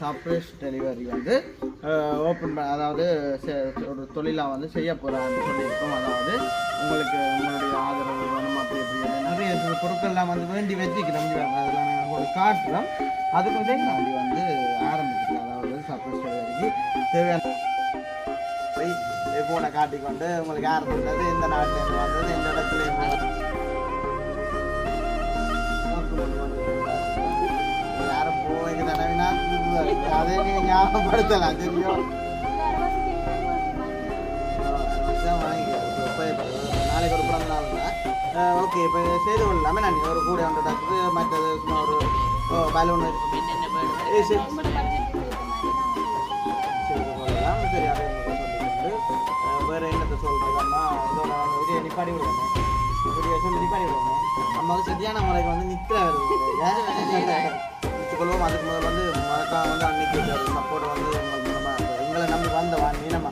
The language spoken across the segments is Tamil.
சர்ப்ரைஸ் டெலிவரி வந்து ஓப்பன் அதாவது ஒரு தொழிலாக வந்து செய்ய போகிறான்னு சொல்லியிருக்கோம். அதாவது உங்களுக்கு உங்களுடைய ஆதரவு வேணும் அப்படி இப்படி நிறைய சில பொருட்கள்லாம் வந்து வேண்டி வச்சுக்கிறோம். அதெல்லாம் நாங்கள் ஒரு காட்டுறோம் அதுக்கு வந்து நாண்டி வந்து ஆரம்பிச்சிருக்கோம். அதாவது சர்ப்ரைஸ் டெலிவரிக்கு தேவையான போய் ஃபோனை காட்டிக்கொண்டு உங்களுக்கு யார் இருந்தது இந்த நாட்டில் வந்தது? இந்த இடத்துல அதே நீங்க ஞாபகப்படுத்தலாம் தெரியும் நாளைக்கு ஒரு பிறந்த நாள் ஓகே இப்போ செய்து கொள்ளலாமே நான் ஒரு கூட ஒன்று டக்கு மற்றது சும்மா ஒரு பலூன் சரி கொள்ளலாம் சரி அதை வேறு என்னத்தை சொல்கிறது அம்மா இதோட விடிய நிப்பாடி விடுவாங்க விடிய சொல்லி நிப்பாடி விடுவாங்க அம்மாவுக்கு சரியான முறைக்கு வந்து நிற்கிற ஏற்றுக்கொள்வோம் அதுக்கு முதல் வந்து மறக்காம வந்து அன்னைக்கு சப்போர்ட் வந்து உங்கள் எங்களை நம்பி வந்தவா நீ நம்ம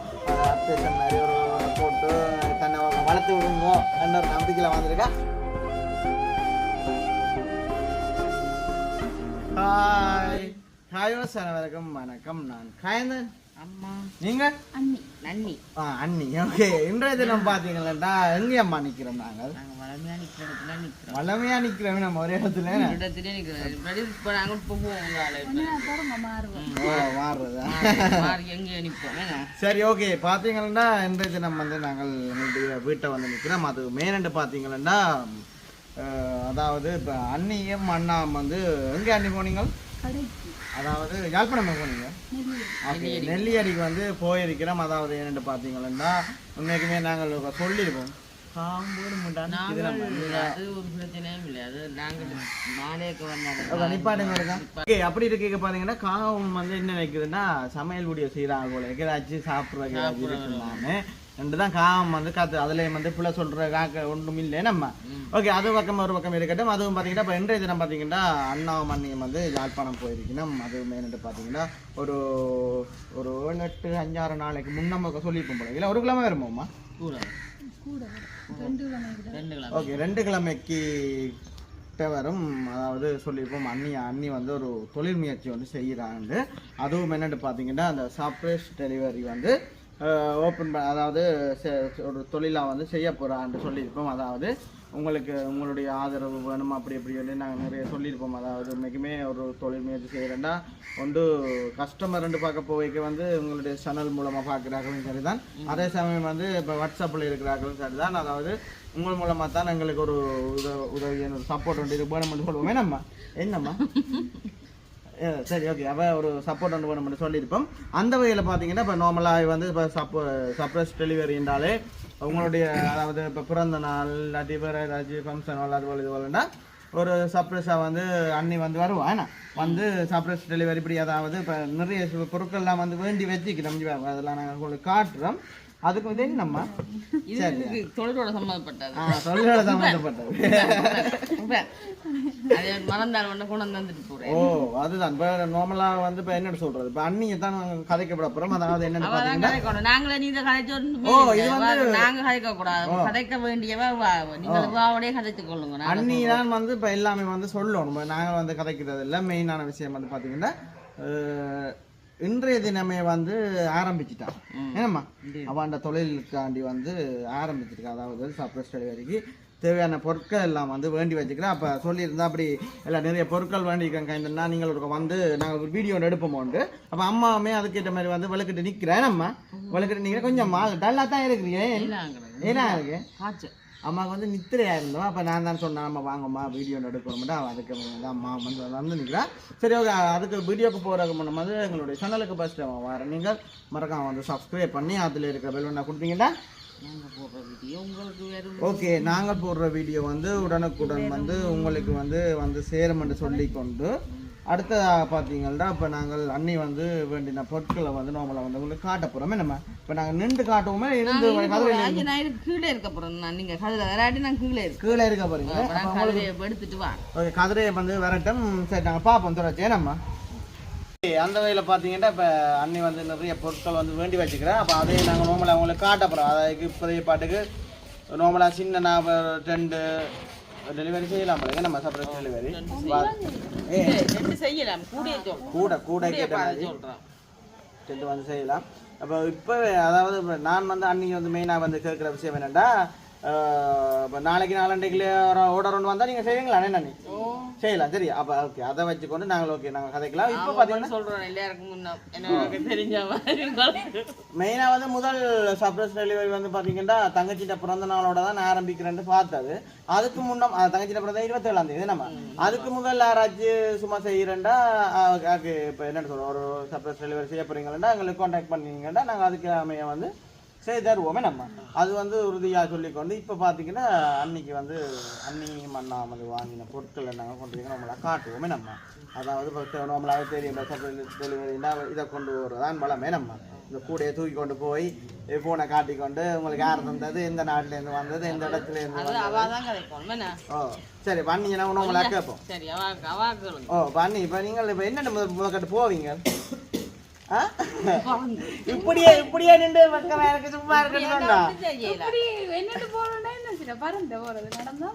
அப்டேஷன் நிறைய ஒரு போட்டு தன்னை வளர்த்து விடுங்க என்ற ஒரு நம்பிக்கையில் வந்திருக்கா. ஹாய். ஹாய் வணக்கம் வணக்கம். நான் காயந்தன். அம்மா. நீங்கள் அண்ணி. நன்னி ஆ அண்ணி. ஓகே இன்றைய தினம் பார்த்தீங்களா எங்கே அம்மா நிற்கிறோம் நாங்கள்? நாங்க வளமையா நிக்கிற இடத்துல நிக்கிறோம். நம்ம ஒரே இடத்துல. ஒரு இடத்துலயே நிக்கிறோம். இப்ப நாங்க போவோம் உங்களால மாறுறதா? மாறி- நிப்போம்? சரி ஓகே பார்த்தீங்கன்னா இன்றைய தினம் வந்து நாங்கள் எங்களுடைய வீட்டை வந்து நிற்கிறோம் அது மெயினண்டு பார்த்தீங்கன்னா அஹ், அதாவது இப்போ அண்ணியும் அண்ணாவும் வந்து எங்கே அண்ணி போனீங்க? கடைக்கு. அதாவது யாழ்ப்பாணம் போனீங்க? நெல்லியடிக்கு. வந்து போயிருக்கிறோம். அதாவது என்னென்னு பார்த்தீங்கன்னா உண்மைக்குமே நாங்கள் சொல்லியிருப்போம் அப்படி இருக்க பாத்தீங்கன்னா காவும் வந்து என்ன நினைக்குதுன்னா சமையல் வீடியோ செய்யறாங்க போல. இருக்கு ஏதாச்சும் இருக்குன்னானு ரெண்டு தான் காவம் வந்து காத்து அதுலேயும் வந்து பிள்ளை சொல்ற காக்க ஒன்றும் இல்லை நம்ம. ஓகே அது பக்கம் ஒரு பக்கம் இருக்கட்டும். அதுவும் பார்த்தீங்கன்னா இப்போ இன்றைய தினம் பார்த்தீங்கன்னா அண்ணாவும் அண்ணியும் வந்து யாழ்ப்பாணம் போயிருக்கணும். அது மெயின்ட்டு பார்த்தீங்கன்னா ஒரு ஒரு ஏழு எட்டு அஞ்சாறு நாளைக்கு முன்னம்ப சொல்லியிருப்போம் போல. இல்லை ஒரு கிழமை வருமோம்மா? கூட ஓகே ரெண்டு கிழமைக்கு வரும். அதாவது சொல்லியிருப்போம் அண்ணி அண்ணி வந்து ஒரு தொழில் முயற்சி வந்து செய்கிறாங்க. அதுவும் என்னென்னு பார்த்தீங்கன்னா அந்த சர்ப்ரைஸ் டெலிவரி வந்து ஓப்பன் அதாவது ஒரு தொழிலாக வந்து செய்ய போகிறான்னு சொல்லியிருப்போம். அதாவது உங்களுக்கு உங்களுடைய ஆதரவு வேணும் அப்படி இப்படி சொல்லி நாங்கள் நிறைய சொல்லியிருப்போம். அதாவது உண்மைக்குமே ஒரு தொழில் முயற்சி செய்கிறேன்னா ஒன்று கஸ்டமர் ரெண்டு பார்க்க போய்க்கு வந்து உங்களுடைய சேனல் மூலமாக பார்க்குறாங்களும் சரிதான் அதே சமயம் வந்து இப்போ வாட்ஸ்அப்பில் இருக்கிறார்களும் சரி தான். அதாவது உங்கள் மூலமாக தான் எங்களுக்கு ஒரு உத உதவி சப்போர்ட் ஒன்று இது வேணும்னு சொல்லுவோமே நம்ம. என்னம்மா? சரி ஓகே அவ ஒரு சப்போர்ட் ஒன்று சொல்லியிருப்போம். அந்த வகையில் பார்த்தீங்கன்னா இப்போ நார்மலாக வந்து இப்போ சப்போ சர்ப்ரைஸ் டெலிவரின்றாலே உங்களுடைய அதாவது இப்போ பிறந்த நாள் இல்லாட்டி ஏதாச்சும் ஃபங்க்ஷன் அது போல் இது போலன்னா ஒரு சர்ப்ரைஸாக வந்து அண்ணி வந்து வருவா ஏன்னா வந்து சர்ப்ரைஸ் டெலிவரி இப்படி அதாவது இப்போ நிறைய பொருட்கள்லாம் வந்து வேண்டி வச்சுக்கிறோம் அதெல்லாம் நாங்கள் உங்களுக்கு காட்டுறோம். அதுக்கு இது இதுக்கு தொழிலோட சம்மந்தப்பட்டது தொழிலோட சம்மந்தப்பட்டது இப்ப அதை மறந்தால் ஒன்று கொண்டு வந்து வந்துட்டு போறேன். ஓ அதுதான். இப்போ நார்மலாக வந்து இப்போ என்ன சொல்றது? இப்போ அண்ணியை தான் நாங்கள் கதைக்கப்பட போகிறோம் அதாவது பார்த்தீங்கன்னா கதைக்கணும். நாங்களே நீங்க கதைச்சு ஓ. இது வந்து- நாங்க கதைக்க கூடாது கதைக்க வேண்டியவ நீங்கள் வாவோடய கதைத்துக் கொள்ளுங்க. நாங்க அண்ணி தான் வந்து இப்போ எல்லாமே வந்து சொல்லணும். நாங்கள் வந்து கதைக்கிறது இல்லை மெயினான விஷயம் வந்து பார்த்தீங்கன்னா அஹ், இன்றைய தினமே வந்து ஆரம்பிச்சிட்டான் ஏன்னம்மா அவன் தொழிலுக்காண்டி வந்து ஆரம்பிச்சிருக்கா அதாவது சர்ப்ரைஸ் டெலிவரிக்கு தேவையான பொருட்கள் எல்லாம் வந்து வேண்டி வச்சுக்கிறேன். அப்போ சொல்லியிருந்தா அப்படி எல்லாம் நிறைய பொருட்கள் வேண்டியிருக்காங்க. இந்த நீங்கள் ஒரு வந்து நாங்கள் ஒரு வீடியோ எடுப்போமோண்டு அப்போ அம்மாவுமே அதுக்கேற்ற மாதிரி வந்து விளக்கிட்டு நிற்கிறேன் நம்ம விளக்கிட்டு நிற்கிறேன் கொஞ்சம் மா டல்லாக தான் இருக்கிறீங்க. ஏன்னா இருக்கு. அம்மாவுக்கு வந்து நித்திரையா இருந்தோம் அப்போ நான் தான் சொன்னேன் நம்ம வாங்கம்மா வீடியோ எடுக்கணும்ட்டு அவள் அதுக்கு வந்து அம்மா வந்து வந்து நிற்கிறேன் சரி ஓகே அதுக்கு வீடியோக்கு போகிறதுக்கு முன்ன வந்து எங்களுடைய சேனலுக்கு ஃபஸ்ட் வரேன் நீங்கள் மறக்காம வந்து சப்ஸ்கிரைப் பண்ணி அதில் இருக்கிற பெல் கொடுத்தீங்கன்னா நாங்க போடுற வீடியோ உங்களுக்கு வேறு ஓகே நாங்கள் போடுற வீடியோ வந்து உடனுக்குடன் வந்து உங்களுக்கு வந்து வந்து சேரும் என்று சொல்லிக்கொண்டு அடுத்த பார்த்தீங்கன்னா இப்போ நாங்கள் அண்ணி வந்து வேண்டின பொருட்களை வந்து நார்மலாக வந்து உங்களுக்கு காட்ட போகிறோமே நம்ம இப்போ நாங்கள் நின்று காட்டுவோமே? இருந்து கீழே இருக்க போறேன் நான் நீங்க கதிரை விளையாடி நான் கீழே இருக்கேன் கீழே இருக்க போகிறீங்க கதிரையை எடுத்துட்டு வா. ஓகே கதிரையை வந்து வரட்டும். சரி நாங்கள் பார்ப்போம். தொடர்ச்சி. நம்ம அந்த வகையில் பார்த்தீங்கன்னா இப்போ அண்ணி வந்து நிறைய பொருட்கள் வந்து வேண்டி வச்சுக்கிறேன் அப்போ அதையும் நாங்கள் நார்மலாக அவங்களுக்கு காட்ட போகிறோம் அதுக்கு இப்போதைய பாட்டுக்கு நார்மலாக சின்ன நான் ரெண்டு டெலிவரி செய்யலாம் போல நம்ம சர்ப்ரைஸ் டெலிவரி ரெண்டு செய்யலாம். கூட கூட கூடிய கேட்ட மாதிரி. வந்து செய்யலாம். அப்போ இப்போ அதாவது நான் வந்து அன்னைக்கு வந்து மெயினாக வந்து கேட்குற விஷயம் என்னென்னா இப்போ நாளைக்கு நாளண்டைக்குள்ளே ஆர்டர் ஒன்று வந்தால் நீங்கள் செய்வீங்களா? என்ன செய்யலாம் சரி. அப்போ ஓகே அதை வச்சுக்கொண்டு நாங்கள் ஓகே நாங்கள் கதைக்கலாம். இப்போ பார்த்தீங்கன்னா சொல்றோம் எல்லாருக்கும் தெரிஞ்ச. மெயினாக வந்து முதல் சர்ப்ரைஸ் டெலிவரி வந்து பார்த்தீங்கன்னா தங்கச்சிட்ட பிறந்த நாளோட தான் நான் ஆரம்பிக்கிறேன்னு பார்த்தது. அதுக்கு முன்னம் தங்கச்சிட்ட பிறந்த இருபத்தேழாம் தேதி நம்ம அதுக்கு முதல் யாராச்சும் சும்மா செய்கிறேன்டா இப்போ என்ன சொல்கிறோம் ஒரு சர்ப்ரைஸ் டெலிவரி செய்ய போகிறீங்களா எங்களுக்கு காண்டாக்ட் பண்ணீங்கன்னா நாங்கள் அதுக்கு அமைய வந்து செய்து தருவோமே நம்ம அது வந்து உறுதியாக சொல்லிக்கொண்டு இப்போ பார்த்தீங்கன்னா அன்னைக்கு வந்து அன்னி மண்ணா வந்து வாங்கின பொருட்களை நாங்கள் கொண்டு நம்மளை காட்டுவோமே நம்ம. அதாவது இப்போ நம்மளாவே தெரியும் சர்ப்ரைஸ் டெலிவரினா இதை கொண்டு வரதான் பலமே நம்ம. இந்த கூடையை தூக்கி கொண்டு போய் ஃபோனை காட்டிக்கொண்டு உங்களுக்கு யார் தந்தது எந்த நாட்டிலேருந்து வந்தது எந்த இடத்துல இருந்து அது வந்தது? என்ன ஓ சரி பண்ணீங்கன்னா உங்களை கேட்போம்? சரி ஓ பண்ணி இப்போ நீங்கள் இப்போ என்ன முதல் முதற்கட்டு போவீங்க? இப்படியே இப்படியே நின்று பக்கம் எனக்கு சும்மா இருக்கணும்னா செய்யலாம் இப்படி என்னட்டு போறோம்னா என்ன சில பறந்து போறது நடந்தா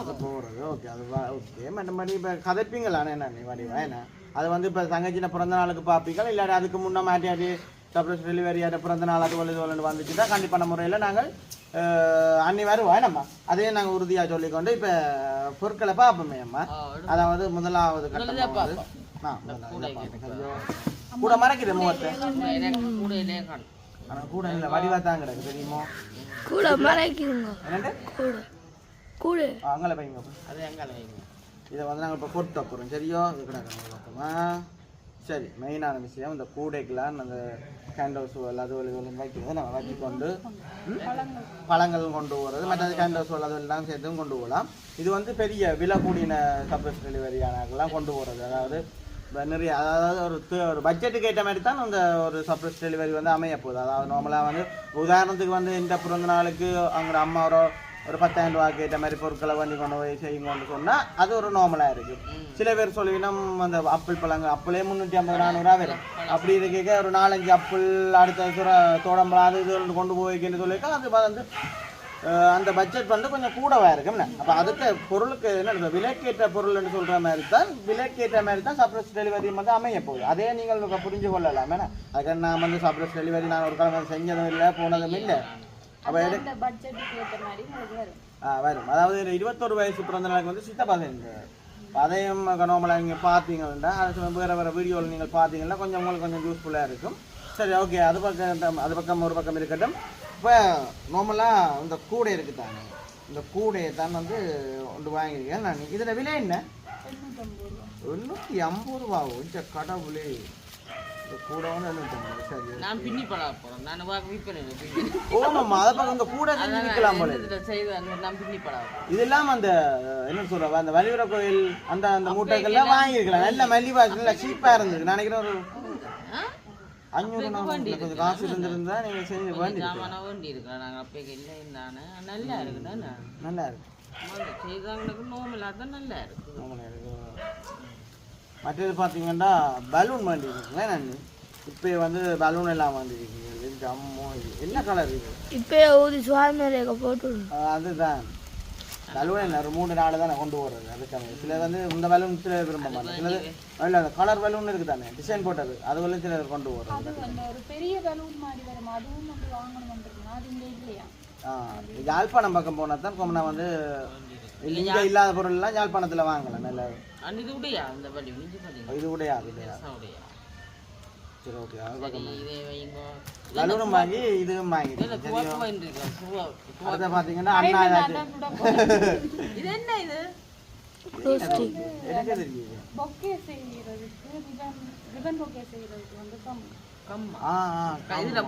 அது போகிறது ஓகே அது ஓகே. மற்றபடி இப்போ கதைப்பீங்களா என்ன நீ வடிவா என்ன? அது வந்து இப்போ தங்கச்சின பிறந்த நாளுக்கு பார்ப்பீங்களா இல்லாட்டி அதுக்கு முன்னே மாட்டியாட்டி சப்ரஸ் டெலிவரியாட பிறந்த நாள் அது ஒன்று ஒன்று வந்துச்சுன்னா கண்டிப்பான முறையில் நாங்கள் அன்னி வருவோம் நம்ம அதையும் நாங்கள் உறுதியாக சொல்லிக்கொண்டு இப்போ பொருட்களை பார்ப்போமே அம்மா. அதாவது முதலாவது கட்டம். ஆ. ஐயோ. கூட மறைக்குது முகத்தை ஆனால் கூட இல்லை வடிவா தான் கிடக்கு தெரியுமோ? கூட மறைக்குதுங்க. என்னண்டு கூட. கூட. அங்கே அது எங்கால வைங்க. இதை வந்து நாங்கள் இப்போ கொட்ட போகிறோம் சரியோ? இது கிடக்கு பக்கமா? சரி மெயினான விஷயம் இந்த கூடைக்கெல்லாம் அந்த கேண்டோஸ் அது இதுவும் வைக்கிறது நம்ம வச்சுக்கொண்டு ம், பழங்கள் கொண்டு போகிறது மற்றது கேண்டோஸ் அது எல்லாம் சேர்த்தும் கொண்டு போகலாம். இது வந்து பெரிய விலை கூடின சர்ப்ரைஸ் டெலிவரியானலாம் கொண்டு போகிறது அதாவது நிறைய அதாவது ஒரு ஒரு பட்ஜெட்டுக்கு ஏற்ற மாதிரி தான் அந்த ஒரு சர்ப்ரைஸ் டெலிவரி வந்து அமைய போகுது. அதாவது நார்மலாக வந்து உதாரணத்துக்கு வந்து இந்த பிறந்த நாளுக்கு அவங்க அம்மா ஒரு ஒரு பத்தாயிரம் ரூபாய்க்கு ஏற்ற மாதிரி பொருட்களை பண்ணி கொண்டு போய் செய்யுங்கன்னு சொன்னால் அது ஒரு நார்மலாக இருக்குது சில பேர் சொல்லிவிடும் அந்த அப்பிள் பழங்கள் அப்பிளே முந்நூற்றி ஐம்பது நானூறுரூவா வரும். அப்படி இருக்க ஒரு நாலஞ்சு அப்பிள் அடுத்த சுர தோடம்பழம் அது இது கொண்டு போய் வைக்கன்னு சொல்லியிருக்கா அது வந்து அந்த பட்ஜெட் வந்து கொஞ்சம் கூடவா இருக்கும்ல அப்போ அதுக்கு பொருளுக்கு என்ன விலைக்கேற்ற பொருள்னு சொல்கிற மாதிரி தான் விலைக்கேற்ற மாதிரி தான் சர்ப்ரைஸ் டெலிவரி வந்து அமைய போகுது. அதே நீங்கள் இப்ப புரிஞ்சு கொள்ளலாம் ஏன்னா அதுக்கு நான் வந்து சர்ப்ரைஸ் டெலிவரி நான் ஒரு காலம் செஞ்சதும் இல்லை போனதும் இல்லை. அப்போ ஆ வரும். அதாவது இருபத்தொரு வயசு பிறந்த நாளுக்கு வந்து சித்தப்பா செஞ்சு அதையும் கனோமலாக நீங்கள் பார்த்தீங்கன்னா அது வேறு வேறு வீடியோவில் நீங்கள் பார்த்தீங்கன்னா கொஞ்சம் உங்களுக்கு கொஞ்சம் யூஸ்ஃபுல்லாக இருக்கும். சரி ஓகே அது பக்கம் அது பக்கம் ஒரு பக்கம் இருக்கட்டும். இப்போ நார்மலாக இந்த கூடை இருக்குது தானே இந்த கூடையை தான் வந்து ஒன்று வாங்கியிருக்கேன். நான் இதில் விலை என்ன? எண்ணூற்றி ஐம்பது ரூபா. இந்த கடவுளே. இந்த கூடை வந்து எண்ணூற்றம்பது சரி நான் பின்னி பழா போறேன். நான் விற்பனை ஓமாம்மா அதை பக்கம் இந்த கூடை செஞ்சு விற்கலாம் போல. நான் பின்னி பழா இதெல்லாம் அந்த என்ன சொல்ற அந்த வலியுற கோயில் அந்த அந்த மூட்டைகள்லாம் வாங்கியிருக்கலாம். நல்ல மலிவா நல்ல சீப்பா இருந்தது. நான் நினைக்கிறேன் ஒரு அஞ்சூறு நானூறு கொஞ்சம் காசு இருந்திருந்தா நீங்க செஞ்சு வேண்டி சாமான வேண்டி இருக்கலாம் நாங்கள் அப்போ இல்லை இருந்தானே நல்லா இருக்குதானே நல்லா இருக்கு. செய்தாங்களுக்கு நோமலா தான் நல்லா இருக்கு. ஆமாண்ணே, இருக்கு. மற்றது பார்த்தீங்கன்னா பலூன் வேண்டி இருக்குங்களா நான் இப்போ வந்து பலூன் எல்லாம் அம்மோ இது என்ன கலர் இது? இப்போ ஊதி சுவாமி போட்டு அதுதான். பலூன் என்ன ஒரு மூணு நாலு தானே கொண்டு போடுறது அதுக்கான சில வந்து இந்த பலூன் சில விரும்ப மாட்டேன் சிலது இல்லை அந்த கலர் பலூன் இருக்கு தானே டிசைன் போட்டது. அது வந்து சிலர் கொண்டு ஒரு பெரிய பலூன் மாதிரி வரும். அதுவும் வந்து வாங்கணும் அது இங்கே இல்லையா? ஆ யாழ்ப்பாணம் பக்கம் போனால் தான் கொமனா வந்து இங்கே இல்லாத பொருள்லாம் யாழ்ப்பாணத்தில் வாங்கலாம். நல்ல இது உடையா மிஞ்சி பார்த்தீங்க இது உடையா உடையா? சரி ஓகே அது பக்கம். வைங்க. இதுவும் வாங்கி பார்த்தீங்கன்னா அண்ணா ஏதாச்சும். இது என்ன இது? எனக்கு தெரியுது பொக்கே ரிபன் ரிபன் பொக்கே வந்து கம். இதில்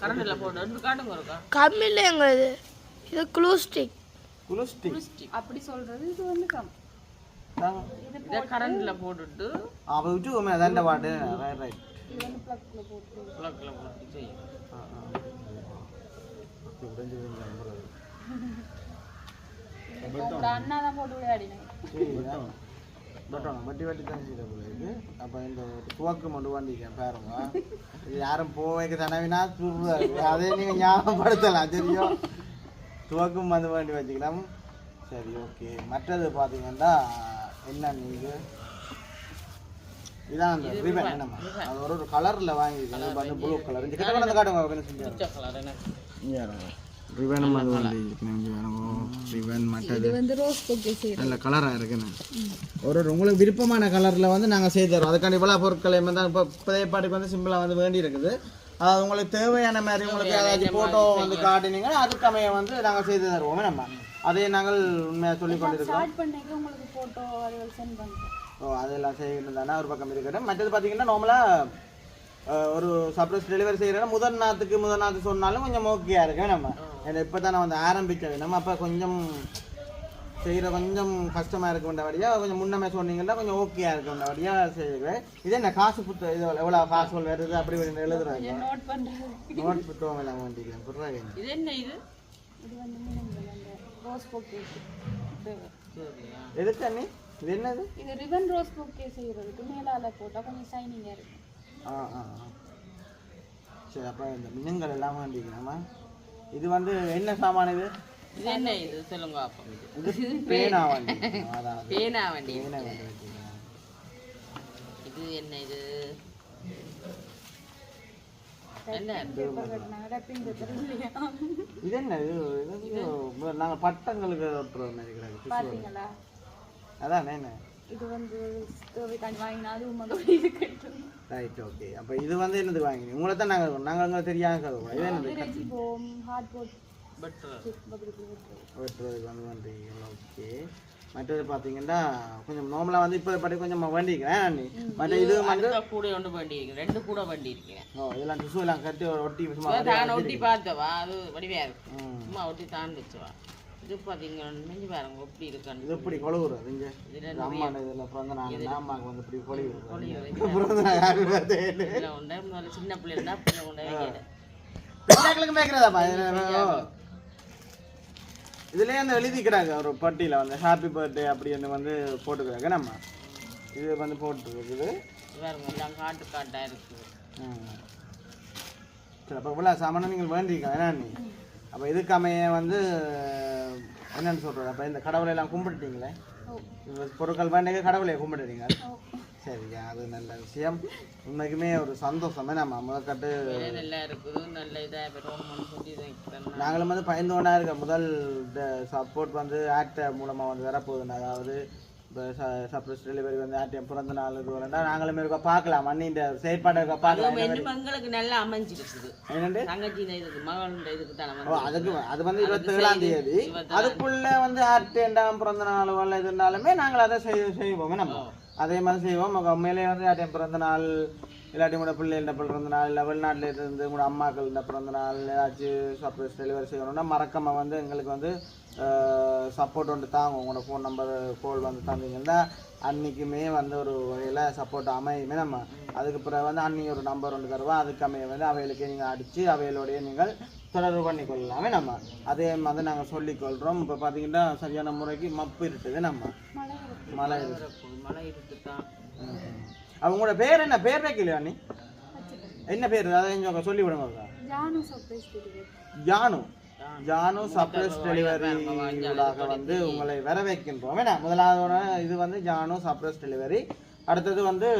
கரண்டில் போட்டு ரெண்டு காட்டுங்க இருக்கா இது. அப்படி சொல்றது இது வந்து கம். கரண்டில் போட்டுட்டு அவ விட்டு அதாண்ட பாட்டு. ரைட் ரைட் ப்ளக்ல போட்டு செய்யும் உடைஞ்சு உடைஞ்சு நம்புறது உங்களோட அண்ணா தான் போட்டு விளையாடினேன். பட் வட்டி வட்டி தான் செய்த போல இருக்கு? அப்போ இந்த துவக்கு மட்டும் வண்டிக்கேன் பாருங்க. இது யாரும் போவைக்கு தனவினா துருவாரு அதே நீங்கள் ஞாபகப்படுத்தலாம் தெரியும்? துவக்கும் வந்து வண்டி வச்சுக்கலாம். சரி ஓகே மற்றது பார்த்தீங்கன்னா என்ன இது? இதான் அந்த ரிபன் என்னம்மா? அது ஒரு ஒரு கலரில் வாங்கியிருக்கேன். வந்து ப்ளூ கலர் இந்த கிட்ட காட்டுங்க வந்து ரிவன் மற்றது. வந்து ரோஸ் பொக்கே செய்யறோம் நல்ல கலராக இருக்குண்ணே ஒரு ஒரு உங்களுக்கு விருப்பமான கலரில் வந்து நாங்கள் செய்து தரோம் அதுக்காண்டி இவ்வளோ பொருட்களை வந்து இப்போ இப்போதைய பாட்டுக்கு வந்து சிம்பிளாக வந்து வேண்டி இருக்குது. அது உங்களுக்கு தேவையான மாதிரி உங்களுக்கு ஏதாச்சும் ஃபோட்டோ வந்து காட்டினீங்கன்னா அதுக்கமைய வந்து நாங்கள் செய்து தருவோம். நம்ம அதை நாங்கள் உண்மையாக சொல்லி கொண்டிருக்கோம் ஸ்டார்ட் பண்ணிக்க உங்களுக்கு போட்டோ அதுகள் சென்ட் பண்றேன். ஓ அதெல்லாம் செய்யணும் தானே ஒரு பக்கம் இருக்கட்டும். மற்றது பார்த்தீங்கன்னா நார்மலாக ஒரு சர்ப்ரைஸ் டெலிவரி செய்கிறேன்னா முதல் நாத்துக்கு முதல் நாத்து சொன்னாலும் கொஞ்சம் ஓகேயா இருக்கு நம்ம. ஏன்னா இப்போ தான் வந்து ஆரம்பிச்சது. நம்ம அப்போ கொஞ்சம் செய்கிற கொஞ்சம் கஷ்டமாக இருக்க வேண்டியபடியாக கொஞ்சம் முன்னமே சொன்னீங்கன்னா கொஞ்சம் ஓகேயா இருக்க வேண்டியபடியாக செய்வேன். இது என்ன காசு புத்தகம் இது எவ்வளோ காசுகள் வருது அப்படி எழுதுறாங்க. நோட் பண்றது? நோட் புத்தகம் எல்லாம் வேண்டிக்கிறேன் புரியுறாங்க இது என்ன இது? இது வந்து ரோஸ் பொக்கே எதுக்கு அண்ணி? இது என்னது? இது ரிபன் ரோஸ் பொக்கே செய்யறதுக்கு மேலால போட்டா கொஞ்சம் ஷைனிங்கா இருக்கும். ஆ ஆ ஆ. சரி அப்போ இந்த மினுங்கள் எல்லாம் வேண்டிக்கலாமா? இது வந்து என்ன சாமான் இது? இது என்ன இது? சொல்லுங்க அப்போ. இது பேனா வண்டி. அதான் பேனா வண்டி. பேனா வண்டி. இது என்ன இது என்ன ரேப்பிங் பேப்பர் இல்லையா இது என்ன? இது நாங்க பட்டங்களுக்கு ஒட்டுற மாதிரி கிடக்கு பாத்தீங்களா அதான் என்ன? இது வந்து தேவைக்காண்டி வாங்கினா அது உமக்கு இருக்கட்டும் ரைட் ஓகே அப்போ இது வந்து என்னது வாங்கினீங்க? உங்களை தான் நாங்கள் நாங்கள் உங்களுக்கு தெரியாத கதை இது என்னது? இறைச்சி போம். ஹார்ட் போட் பட்டர் வெட்டுறதுக்கு வந்து வண்டிகள் ஓகே மற்றது பார்த்தீங்கன்னா கொஞ்சம் நார்மலாக வந்து இப்போ படி கொஞ்சம் வேண்டிக்கிறேன் மற்ற இது வந்து கூட ஒன்று வண்டி இருக்கு ரெண்டு கூட வண்டி இருக்கிறேன் ஓ இதெல்லாம் டிஷ்யூ எல்லாம் கட்டி ஒரு ஒட்டி சும்மா நான் ஒட்டி பார்த்தவா? அது வடிவா இருக்கு. ம். சும்மா ஒட்டி தான் வச்சுவா. இது பார்த்தீங்க நெஞ்சு பாருங்க எப்படி இருக்கான்னு. இது எப்படி கொழுவுறது இங்கே அம்மா இதில் பிறந்த நாள். அம்மாவுக்கு வந்து இப்படி கொழுவுறது கொழுவுறது. பிறந்த நாள் happy birthday. இதுலயே அந்த எழுதிக்கிறாங்க ஒரு பட்டியில வந்து. ஹாப்பி பர்த்டே அப்படின்னு வந்து போட்டுக்கிறாங்க நம்ம. இது வந்து போட்டுருக்குது. காட்டு காட்டா இருக்குது ம். சரி அப்போ இவ்வளோ சாமானம் நீங்கள் வேண்டிக்கலாம் ஏன்னா நீ? அப்போ இதுக்கு அமைய வந்து என்னன்னு சொல்கிறது அப்போ இந்த கடவுளை எல்லாம் கும்பிட்டுட்டீங்களே? பொருட்கள் வேண்டிய கடவுளையை கும்பிட்டுட்டீங்க. சரிங்க அது நல்ல விஷயம். உண்மைக்குமே ஒரு சந்தோஷமே. நம்ம முதற்கட்டு நல்லா இருக்குது நல்ல இதாக பெறணும்னு சொல்லி நாங்களும் வந்து பயந்தோண்டா இருக்க முதல் சப்போர்ட் வந்து ஆக்டர் மூலமாக வந்து வரப்போகுதுங்க அதாவது இப்போ சப்ரஸ் டெலிவரி வந்து ஆர்டிஎம் பிறந்த நாள் இது வரேன்டா நாங்களுமே இருக்க பார்க்கலாம். அண்ணின்ற செயற்பாடு இருக்க பார்க்கலாம். ரெண்டு மங்களுக்கு நல்லா அமைஞ்சிருக்குது. என்னண்டு தங்கச்சி இதுக்கு மகள் இதுக்கு தானே அதுக்கு அது வந்து இருபத்தி ஏழாம் தேதி. அதுக்குள்ள வந்து ஆர்டிஎண்டாம் பிறந்த நாள் வரல இதுனாலுமே நாங்கள் அதை செய் செய்வோமே நம்ம. அதே மாதிரி செய்வோம். உங்க உண்மையிலே வந்து ஆர்டிஎம் பிறந்த நாள் இல்லாட்டி கூட பிள்ளைகள பிறந்த நாள் இல்லை வெளிநாட்டில் இருந்து கூட அம்மாக்கள் இந்த பிறந்த நாள் ஏதாச்சும் சர்ப்ரைஸ் டெலிவரி செய்யணும்னா மறக்காம வந்து எங்களுக்கு வந்து சப்போர்ட் வந்து தாங்க. உங்களோட ஃபோன் நம்பர் கால் வந்து தந்தீங்கன்னா அன்னைக்குமே வந்து ஒரு வகையில் சப்போர்ட் அமையுமே நம்ம. அதுக்கு பிறகு வந்து அன்னி ஒரு நம்பர் ஒன்று தருவோம். அதுக்கு அமைய வந்து அவைகளுக்கு நீங்கள் அடித்து அவைகளுடைய நீங்கள் தொடர்பு பண்ணிக்கொள்ளலாமே நம்ம. அதே மாதிரி நாங்கள் சொல்லிக்கொள்கிறோம் இப்போ பார்த்தீங்கன்னா சரியான முறைக்கு மப்பு இருக்குது நம்ம. மழை அவங்களோட பேர் என்ன? பேர் வைக்கலையா அண்ணி என்ன பேர்? அதை கொஞ்சம் சொல்லி விடுங்க. ஜானு ஜானு. ஜானு. சர்ப்ரைஸ் டெலிவரி ஊடாக வந்து உங்களை வர வைக்கின்றோம். வேணா முதலாவது இது வந்து ஜானு சர்ப்ரைஸ் டெலிவரி. அடுத்தது வந்து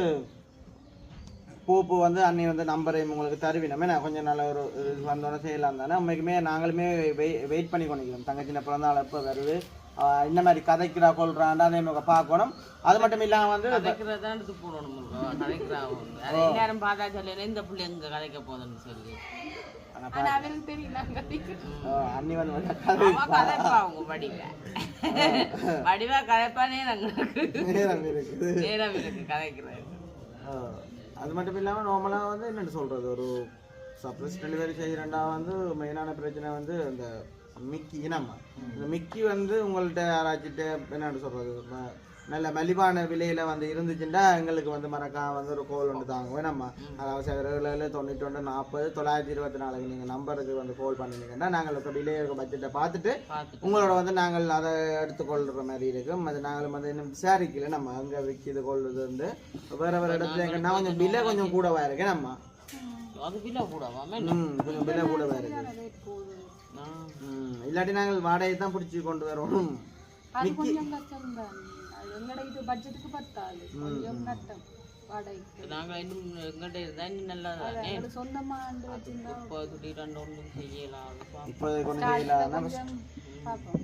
பூப்பு வந்து அன்னி வந்து நம்பரை உங்களுக்கு தருவினோம். வேணா கொஞ்சம் நல்ல ஒரு இது வந்தோடனே செய்யலாம் தானே? உண்மைக்குமே நாங்களுமே வெயிட் பண்ணி கொண்டிருக்கிறோம். தங்கச்சின பிறந்த நாள் எப்போ வருது? இந்த மாதிரி கதைக்கிறா கொள்றாண்டா அதே மாதிரி பார்க்கணும். அது மட்டும் இல்லாமல் வந்து போடணும் கதைக்கிறாங்க அது எல்லாரும் பார்த்தா இந்த பிள்ளை எங்க கதைக்க போகுதுன்னு சொல்லி. வந்து அவ கதைப்பா. அவங்க வடிவ வடிவா கதைப்பானே நாங்களுக்கு நேரம் இருக்குது. நேரம் இருக்கு கதைக்கிறது ஆஹ் அது மட்டும் இல்லாமல் நார்மலாக வந்து என்னென்னு சொல்கிறது ஒரு சர்ப்ரைஸ் டெலிவரி செய்கிறேன்டா வந்து மெயினான பிரச்சனை வந்து இந்த மிக்கி இனம்மா இந்த மிக்கி வந்து உங்கள்கிட்ட யாராச்சிட்ட என்னென்னு சொல்கிறது நல்ல மலிவான விலையில வந்து இருந்துச்சுன்னா எங்களுக்கு வந்து மறக்காம வந்து ஒரு கோல் ஒன்று தாங்க வேணாம்மா அதாவது சேகரில் தொண்ணூற்றி ஒன்று நாற்பது தொள்ளாயிரத்தி இருபத்தி நாலுக்கு நீங்கள் நம்பருக்கு வந்து கால் பண்ணினீங்கன்னா நாங்கள் இப்போ விலை இருக்க பட்ஜெட்டை பார்த்துட்டு உங்களோட வந்து நாங்கள் அதை எடுத்துக்கொள்கிற மாதிரி இருக்கும். அது நாங்களும் வந்து இன்னும் விசாரிக்கல. நம்ம அங்கே விற்கிது கொள்வது வந்து வேற வேற இடத்துல எங்கன்னா கொஞ்சம் விலை கொஞ்சம் கூடவா இருக்கு. நம்ம அது பிள்ளை கூடவா? ம் கொஞ்சம் விலை கூடவா இருக்கு. இல்லாட்டி நாங்கள் வாடகை தான் பிடிச்சி கொண்டு வரணும் அது கொஞ்சம் கஷ்டம் தான். அது எங்களோட இது பட்ஜெட்டுக்கு பத்தாது. கொஞ்சம் நட்டம் வாடகைக்கு. நாங்கள் இன்னும் எங்கிட்ட இருந்தால் இன்னும் நல்லா தானே எங்களுக்கு சொந்தமா வந்து வச்சிருந்தா இப்போ ஒன்றும் செய்யலாம் செய்யலாதுன்னா கொஞ்சம் பார்ப்போம்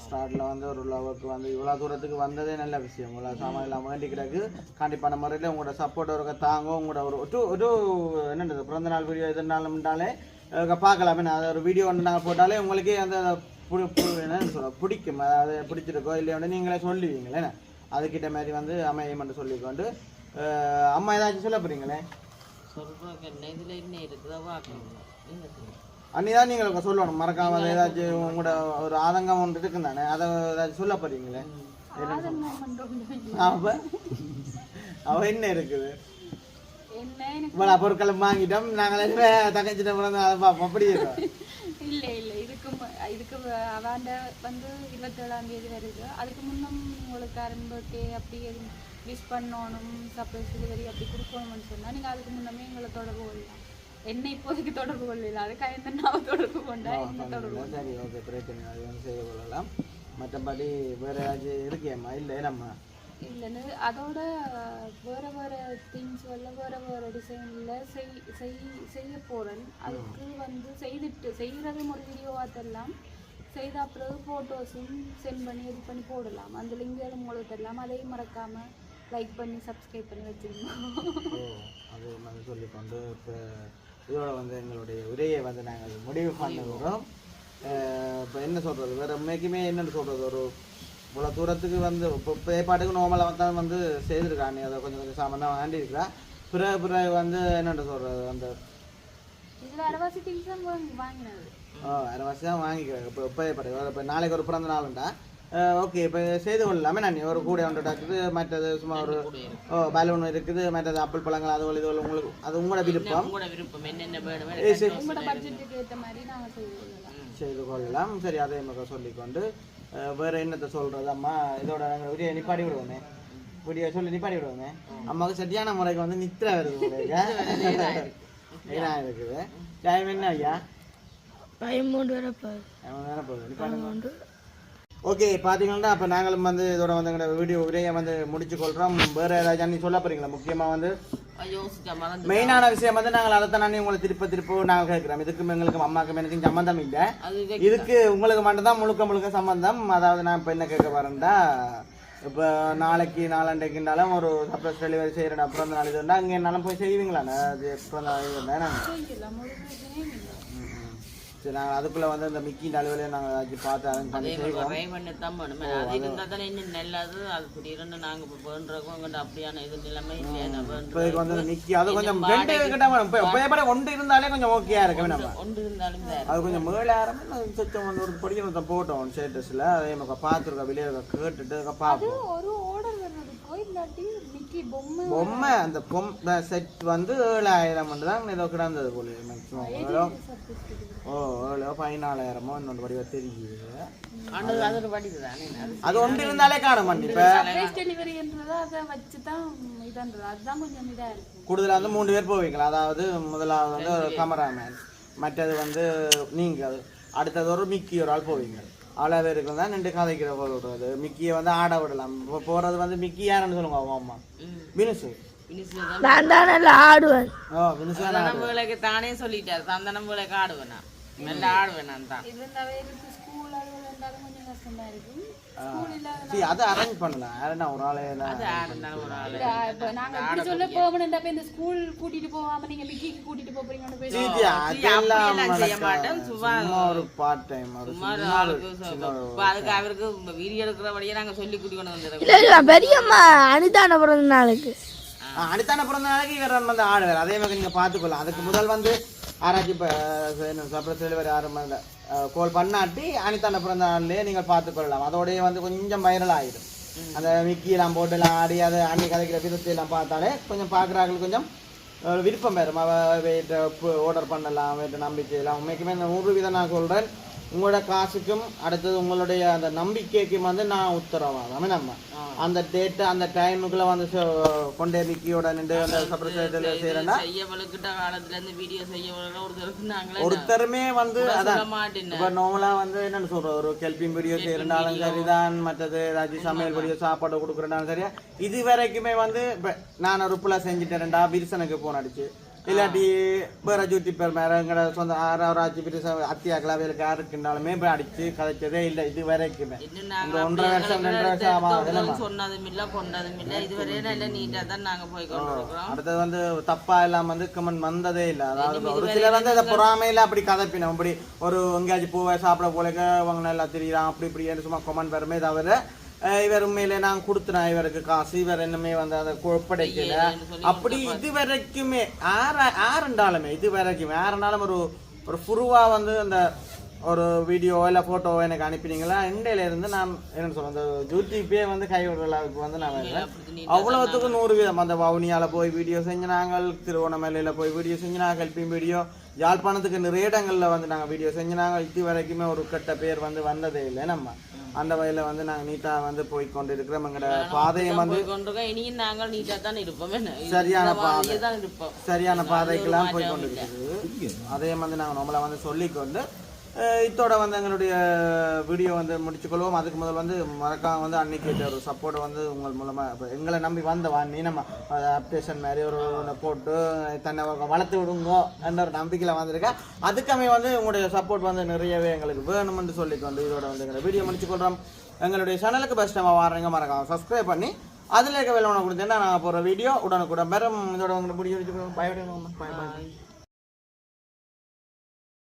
ஸ்டார்ட்ல வந்து ஒரு லெவலுக்கு வந்து இவ்வளோ தூரத்துக்கு வந்ததே நல்ல விஷயம். இவ்வளோ சாமான் எல்லாம் வேண்டி கிடக்கு கண்டிப்பான முறையில் உங்களோட சப்போர்ட் இருக்க தாங்க உங்களோட ஒரு ஒரு ஒரு என்னது பிறந்த நாள் வீடியோ எதுனாலும்ட்டாலே பார்க்கலாம். என்ன அது ஒரு வீடியோ ஒன்று நாங்கள் போட்டாலே உங்களுக்கே அந்த என்னன்னு சொல்ல பிடிக்கும். அதாவது பிடிச்சிருக்கோ இல்லையோட நீங்களே சொல்லுவீங்களே அதுக்கிட்ட மாதிரி வந்து அமையமென்று சொல்லிக்கொண்டு அம்மா ஏதாச்சும் சொல்ல செய்யும் அன்னிதான் நீங்கள் சொல்லணும்? மறக்காம அதை ஏதாச்சும் உங்களோட ஒரு ஆதங்கம் ஒன்று இருக்குன்னு தானே? அதை ஏதாச்சும் சொல்ல போறீங்களே? அவ என்ன இருக்குது? இவ்வளோ பொருட்கள் வாங்கிட்டோம். நாங்கள் என்ன தங்கச்சிட்ட பிறந்த பார்ப்போம். அப்படி இல்ல இல்ல. இதுக்கு இதுக்கு அவாண்ட வந்து இருபத்தேழாம் தேதி வருது. அதுக்கு முன்னம் உங்களுக்கு ஆரம்பத்தே அப்படி விஷ் பண்ணணும் சர்ப்ரைஸ் டெலிவரி அப்படி கொடுக்கணும்னு சொன்னா நீங்க அதுக்கு முன்னமே எங்களை தொடர்பு கொள்ளலாம். என்ன இப்போதைக்கு தொடர்பு கொள்ளல. அதுக்காக எந்த நாவ தொடர்பு கொண்டா என்ன தொடர்பு? சரி ஓகே பிரச்சனை அது வந்து செய்து கொள்ளலாம் மற்றபடி வேற ஏதாச்சும் இருக்கேம்மா? இல்லை நம்ம. இல்லைன்னு அதோட வேற வேற திங்ஸ் வரல வேற வேற டிசைன்ல செய் செய் செய்ய போறேன். அதுக்கு வந்து செய்துட்டு செய்யறதும் ஒரு வீடியோவா தரலாம் செய்த அப்புறம் ஃபோட்டோஸும் சென்ட் பண்ணி இது பண்ணி போடலாம். அந்த லிங்க் உங்களுக்கு தரலாம் அதையும் மறக்காம லைக் பண்ணி சப்ஸ்கிரைப் பண்ணி வச்சிருந்தோம் அது வந்து சொல்லிக்கொண்டு இப்போ இதோட வந்து எங்களுடைய உரையை வந்து நாங்கள் முடிவு பண்ணுகிறோம் இப்போ என்ன சொல்கிறது வேறு உண்மைக்குமே என்னென்னு சொல்கிறது ஒரு இவ்வளோ தூரத்துக்கு வந்து இப்போ பேப்பாட்டுக்கு நோமலாக வந்தால் வந்து செய்திருக்கானே அதை கொஞ்சம் கொஞ்சம் சாமான் தான் வாண்டியிருக்கிறா பிறகு பிறகு வந்து என்னென்னு சொல்கிறது அந்த இதுல அரவாசி தான் ஓ வாங்கிக்கிறேன் இப்போ இப்போ இப்போ இப்போ நாளைக்கு ஒரு பிறந்த நாளுண்டா ஓகே. இப்போ செய்து கொள்ளலாமே நான். ஒரு கூடை ஒன்று இருக்குது மற்றது சும்மா ஒரு ஓ பலூன் இருக்குது மற்றது ஆப்பிள் பழங்கள் அது இது உங்களுக்கு அது உங்களோட விருப்பம். செய்து கொள்ளலாம். சரி அதே மாதிரி சொல்லிக்கொண்டு வேற என்னத்தை சொல்றது அம்மா இதோட நாங்கள் வீடியோ நிப்பாடி விடுவோமே. வீடியோ சொல்லி நிப்பாடி விடுவோமே. அம்மாவுக்கு சரியான முறைக்கு வந்து நித்திர வருது ஏன்னா இருக்குது டைம் என்ன ஐயா? பதிமூன்று வரை போகுது. அவன் தானே போகுது. ஓகே பார்த்தீங்கன்னா அப்போ நாங்களும் வந்து இதோட வந்து எங்களோட வீடியோ உரையை வந்து முடிச்சு கொள்கிறோம் வேறு ஏதாச்சும் நீ சொல்ல போறீங்களா? முக்கியமாக வந்து மெயினான விஷயம் வந்து நாங்கள் அதை தான் உங்களை திருப்ப திருப்ப நாங்கள் கேட்குறோம். இதுக்கும் எங்களுக்கு அம்மாவுக்கும் எனக்கும் சம்மந்தம் இல்லை. இதுக்கு உங்களுக்கு மட்டும்தான் முழுக்க முழுக்க சம்பந்தம். அதாவது நான் இப்போ என்ன கேட்க வரேன்டா இப்போ நாளைக்கு நாளண்டைக்குனாலும் ஒரு சர்ப்ரைஸ் டெலிவரி செய்கிறேன் பிறந்த நாள் இதுன்னா அங்கே என்னாலும் போய் செய்வீங்களா அது பிறந்த நாள் இது நான் செய்யலாம் ஒரு பிரச்சனையும் இல்லை சரி நாங்கள் அதுக்குள்ளே வந்து இந்த மிக்கி நடுவில் நாங்கள் ஏதாச்சும் பார்த்து அரேஞ்ச் பண்ணி செய்வோம். ட்ரை பண்ணி தான் பண்ணுமே. அது இருந்தால் தானே இன்னும் நல்லது அது திடீர்னு நாங்கள் இப்போ வேண்டுறோம் எங்கிட்ட அப்படியான இது நிலைமை இல்லை இப்போதைக்கு வந்து மிக்கி அது கொஞ்சம் ரெண்டு கிட்ட இப்போ இப்போ ஒன்று இருந்தாலே கொஞ்சம் ஓகேயா இருக்கு நம்ம. ஒன்று இருந்தாலும் அது கொஞ்சம் மேலே ஆரம்பி சொச்சம் வந்து ஒரு படிக்கிறத போட்டோம் ஸ்டேட்டஸில் அதே மாதிரி பார்த்துருக்கோம் வெளியே கேட்டுட்டு அதுக்கு பார்ப்போம். ஒரு ஆர்டர் வர்றதுக்கோ இல்லாட்டி மிக்கி பொம்மை பொம்மை அந்த பொம்மை செட் வந்து ஏழாயிரம் தான் ஏதோ கிடந்தது போல மேக்ஸிமம் ஓ ஏழோ பதினாலாயிரமோ இன்னொன்று வடிவா தெரியுது அது ஒன்று இருந்தாலே காணும் இப்போ. சர்ப்ரைஸ் டெலிவரின்றதை அதை வச்சு தான் இதுன்றது. அதுதான் கொஞ்சம் இதாக இருக்கும் கூடுதலாக வந்து மூணு பேர் போவீங்களா? அதாவது முதலாவது வந்து ஒரு கேமராமேன் மற்றது வந்து நீங்கள். அடுத்தது ஒரு மிக்கி ஒரு ஆள் போவீங்க. அவ்வளோ பேருக்கு தான் நின்று கதைக்கிற போது விடுறது. மிக்கியை வந்து ஆட விடலாம். இப்போ போகிறது வந்து மிக்கி யாருன்னு சொல்லுங்க அவன் அம்மா. தான் நான் தான் நல்லா ஆடுவேன். சந்தனம் வேலைக்கு தானே சொல்லிட்டாரு. சந்தனம் வேலைக்கு ஆடுவேன் நான் நல்லா ஆடுவேன் நான் தான். அதை அரேஞ்ச் பண்ணலாம். ஒரு ஆளே அது ஆடுனாலும் ஒரு ஆளு இப்போ நாங்க இப்படி சொல்ல போய் இந்த ஸ்கூல் கூட்டிட்டு போகாம நீங்க கூட்டிட்டு போறீங்கன்னு போய் செய்ய. சும்மா ஒரு பார்ட் டைம் ஒரு அதுக்கு அவருக்கு வீடியோ எடுக்கிறபடியே நாங்கள் சொல்லி கூட்டி கொண்டு வந்துடுறோம் இல்லை இல்லை பெரியம்மா அனிதான பிறந்த நாளுக்கு. ஆ, அடுத்தான பிறந்த நாளைக்கு இவர் வந்து ஆடுவார் அதே மாதிரி நீங்கள் பார்த்துக்கலாம் அதுக்கு முதல் வந்து ஆராய்ச்சி இப்போ சப்ரஸ் டெலிவரி ஆரம்பில் கோல் பண்ணாட்டி அனிதான பிறந்த நாள்லேயே நீங்கள் பார்த்துக்கொள்ளலாம் அதோடய வந்து கொஞ்சம் வைரல் ஆகிடும் அந்த மிக்கியெல்லாம் போட்டுலாம் ஆடி அதை அன்னி கதைக்கிற விதத்தையெல்லாம் பார்த்தாலே கொஞ்சம் பார்க்குறாங்களுக்கு கொஞ்சம் விருப்பம் பெறும் அவ வெயிட் ஆர்டர் பண்ணலாம் வெயிட் நம்பிக்கை எல்லாம் உண்மைக்குமே நூறு வீதம் நான் சொல்கிறேன் உங்களோட காசுக்கும் அடுத்தது உங்களுடைய அந்த நம்பிக்கைக்கும் வந்து நான் உத்தரவாதம். நம்ம அந்த டேட்டு அந்த டைமுக்குள்ள வந்து கொண்டே நிக்கியோட நின்று அந்த சப்ரேட் செய்யறேன்னா செய்ய வளர்க்கிட்ட காலத்துல இருந்து வீடியோ செய்ய ஒருத்தருக்கு நாங்களே ஒருத்தருமே வந்து அதான் இப்ப நார்மலா வந்து என்னன்னு சொல்றோம் ஒரு கெல்பிங் வீடியோ செய்யறனாலும் சரிதான் மற்றது ஏதாச்சும் சமையல் வீடியோ சாப்பாடு கொடுக்குறனாலும் சரியா? இது வரைக்குமே வந்து நான் புள்ள செஞ்சுட்டேன்டா விரிசனுக்கு போன் அடிச்சு இல்லாட்டி வேற ஜூட்டி பேர் மேல சொந்த ஆறாவராஜ் விரிச அத்தியாக்களா வேலைக்கு யாருக்குனாலுமே அடிச்சு கதைச்சதே இல்லை இது வரைக்குமே. இந்த ஒன்றரை வருஷம் ரெண்டு வருஷம் அப்படியே சொன்னதும் இல்ல கொண்டதும் இல்ல இதுவரை நல்ல நீட்டா தான் நாங்க போய் கொண்டிருக்கிறோம். அடுத்தது வந்து தப்பா எல்லாம் வந்து கமெண்ட் வந்ததே இல்லை. அதாவது ஒரு சிலர் வந்து அந்த பொறாமையில அப்படி கதைப்பினோம். அப்படி ஒரு எங்கேயாச்சும் பூவை சாப்பிட போலக்க அவங்க நல்லா தெரியுறான் அப்படி இப்படி சும்மா கமெண்ட் வருமே தவிர இவர் உண்மையிலே நான் கொடுத்துறேன் இவருக்கு காசு இவர் என்னமே வந்து அதை கொப்படைக்கல அப்படி இது வரைக்குமே ஆற ஆறுண்டாலுமே இது வரைக்கும் ஆறுனாலும் ஒரு ஒரு புருவா வந்து அந்த ஒரு வீடியோ இல்லை ஃபோட்டோ எனக்கு அனுப்பினீங்களா? இண்டையில இருந்து நான் என்ன சொல்றேன் அந்த யூடியூப்பே வந்து கைவிடலாவுக்கு வந்து நான் வரேன் அவ்வளோத்துக்கு நூறு வீதம். அந்த வவுனியால போய் வீடியோ செஞ்சு நாங்கள் திருவோணமலையில் போய் வீடியோ செஞ்சு நாங்கள் ஹெல்பிங் வீடியோ யாழ்ப்பாணத்துக்கு நிறைய இடங்களில் வந்து நாங்கள் வீடியோ செஞ்சு நாங்கள் இது வரைக்குமே ஒரு கெட்ட பேர் வந்து வந்ததே இல்லை நம்ம. அந்த வகையில் வந்து நாங்கள் நீட்டாக வந்து போய் கொண்டு இருக்கிறோம் எங்களோட பாதையை வந்து இனியும் நாங்கள் நீட்டா தான் இருப்போம். சரியான இருப்போம் சரியான பாதைக்கெல்லாம் போய் கொண்டு இருக்குது அதே வந்து நாங்கள் நம்மளை வந்து சொல்லிக்கொண்டு இதோட இத்தோட வந்து எங்களுடைய வீடியோ வந்து முடிச்சுக்கொள்வோம். அதுக்கு முதல் வந்து மறக்காம வந்து அன்னைக்கு ஒரு சப்போர்ட்டை வந்து உங்கள் மூலமாக இப்போ எங்களை நம்பி வந்தவா நீ நம்ம அப்டேஷன் மாதிரி ஒரு ஒன்று போட்டு தன்னை வளர்த்து விடுங்கோ என்ற ஒரு நம்பிக்கையில் வந்திருக்கேன். அதுக்கமே வந்து உங்களுடைய சப்போர்ட் வந்து நிறையவே எங்களுக்கு வேணும்னு சொல்லிக்கொண்டு இதோட வந்து எங்களை வீடியோ முடிச்சுக்கொள்கிறோம் எங்களுடைய சேனலுக்கு பெஸ்ட் நம்ம வாரங்க மறக்காம சப்ஸ்கிரைப் பண்ணி அதில் இருக்க வேலை உனக்கு கொடுத்தேன்னா நாங்கள் போகிற வீடியோ உடனுக்குடன் பெறும். இதோட உங்களுக்கு முடிஞ்சு வச்சுக்கோங்க பாய் பாய்